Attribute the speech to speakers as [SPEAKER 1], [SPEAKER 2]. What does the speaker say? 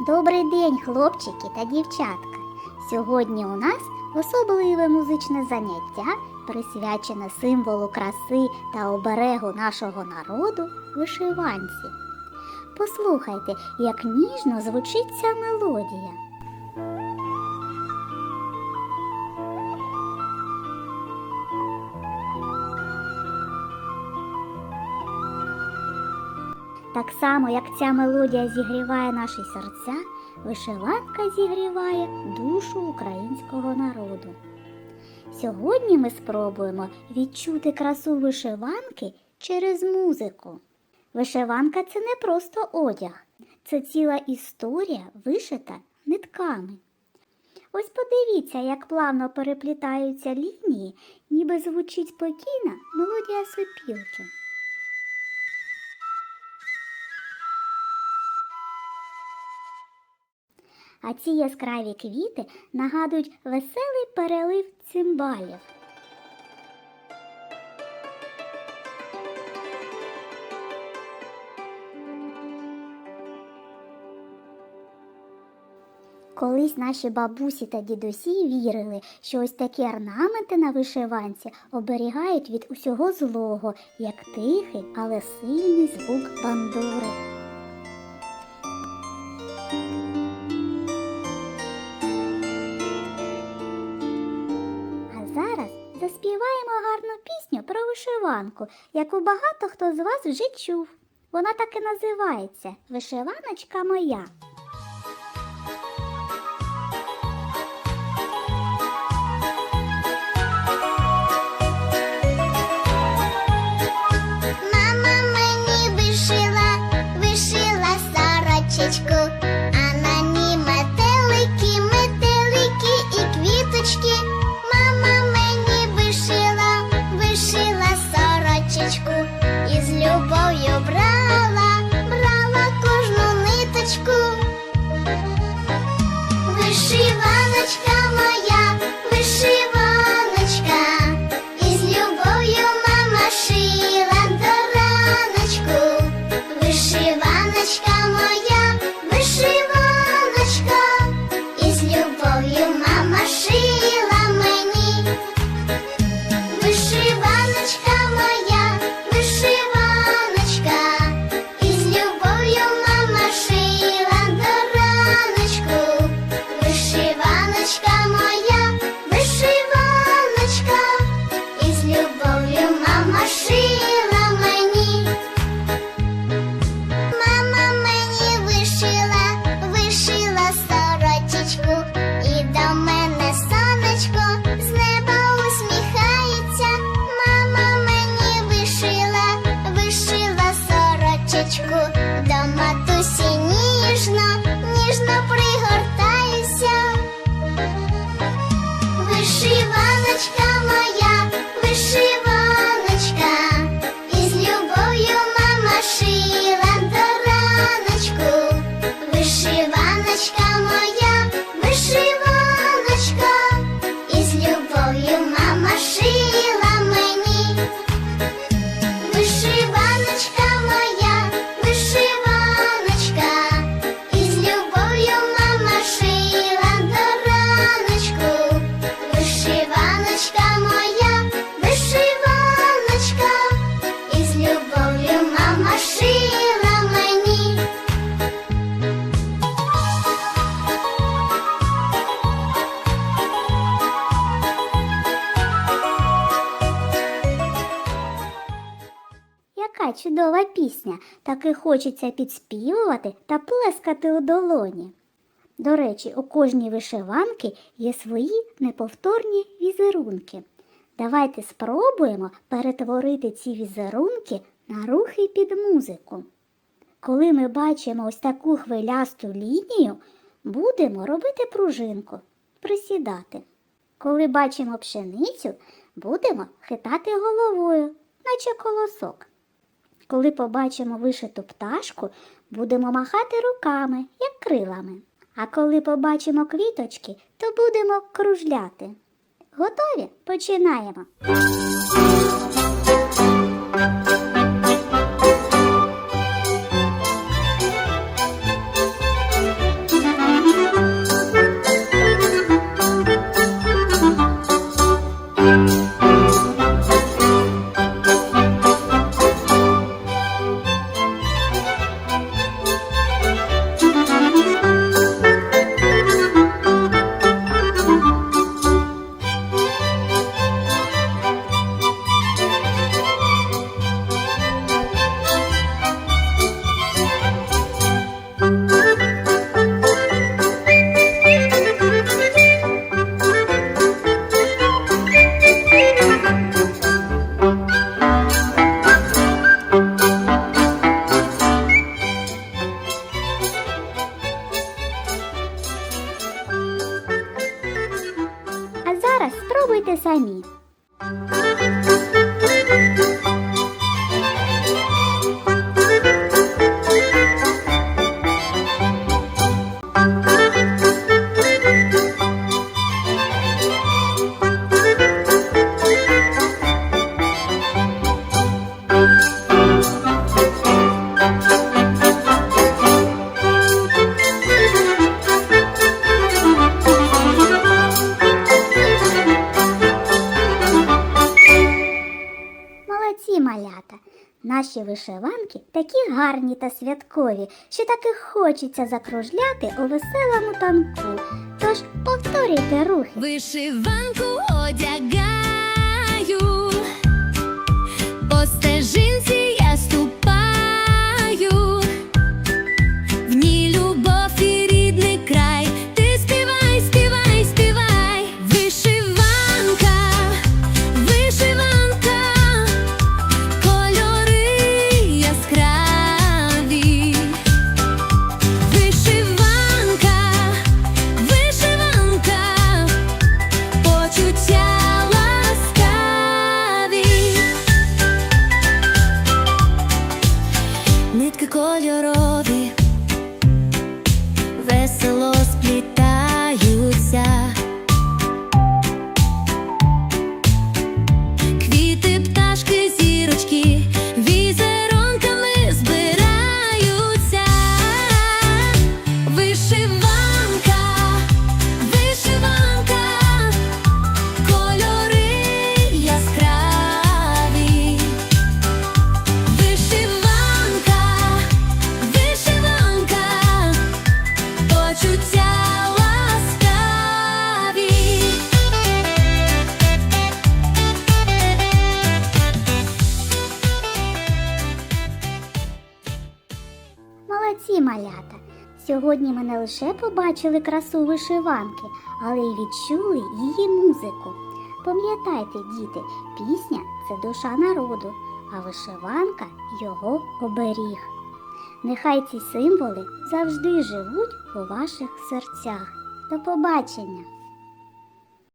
[SPEAKER 1] Добрий день, хлопчики та дівчатка. Сьогодні у нас особливе музичне заняття, присвячене символу краси та оберегу нашого народу вишиванці. Послухайте, як ніжно звучить ця мелодія. Так само, як ця мелодія зігріває наші серця, вишиванка зігріває душу українського народу. Сьогодні ми спробуємо відчути красу вишиванки через музику. Вишиванка це не просто одяг, це ціла історія, вишита нитками. Ось подивіться, як плавно переплітаються лінії, ніби звучить спокійна мелодія сопілки. А ці яскраві квіти нагадують веселий перелив цимбалів. Колись наші бабусі та дідусі вірили, що ось такі орнаменти на вишиванці оберігають від усього злого, як тихий, але сильний звук бандури. Вишиванку, яку багато хто з вас вже чув. Вона так і називається Вишиваночка моя.
[SPEAKER 2] Вишиваночка Вишиваночка Вишиваночка моя, вишиваночка, із любов'ю мама
[SPEAKER 1] Яка чудова пісня, так і хочеться підспівувати та плескати у долоні. До речі, у кожній вишиванки є свої неповторні візерунки. Давайте спробуємо перетворити ці візерунки на рухи під музику. Коли ми бачимо ось таку хвилясту лінію, будемо робити пружинку, присідати. Коли бачимо пшеницю, будемо хитати головою, наче колосок. Коли побачимо вишиту пташку, будемо махати руками, як крилами. А коли побачимо квіточки, то будемо кружляти. Готові? Починаємо. Prime. Наші вишиванки такі гарні та святкові, що таки хочеться закружляти у веселому танку. Тож повторюйте рухи.
[SPEAKER 3] Вишиванку одягаю,
[SPEAKER 1] Сьогодні ми не лише побачили красу вишиванки, але й відчули її музику. Пам'ятайте, діти, пісня це душа народу, а вишиванка його оберіг. Нехай ці символи завжди живуть у ваших серцях. До побачення!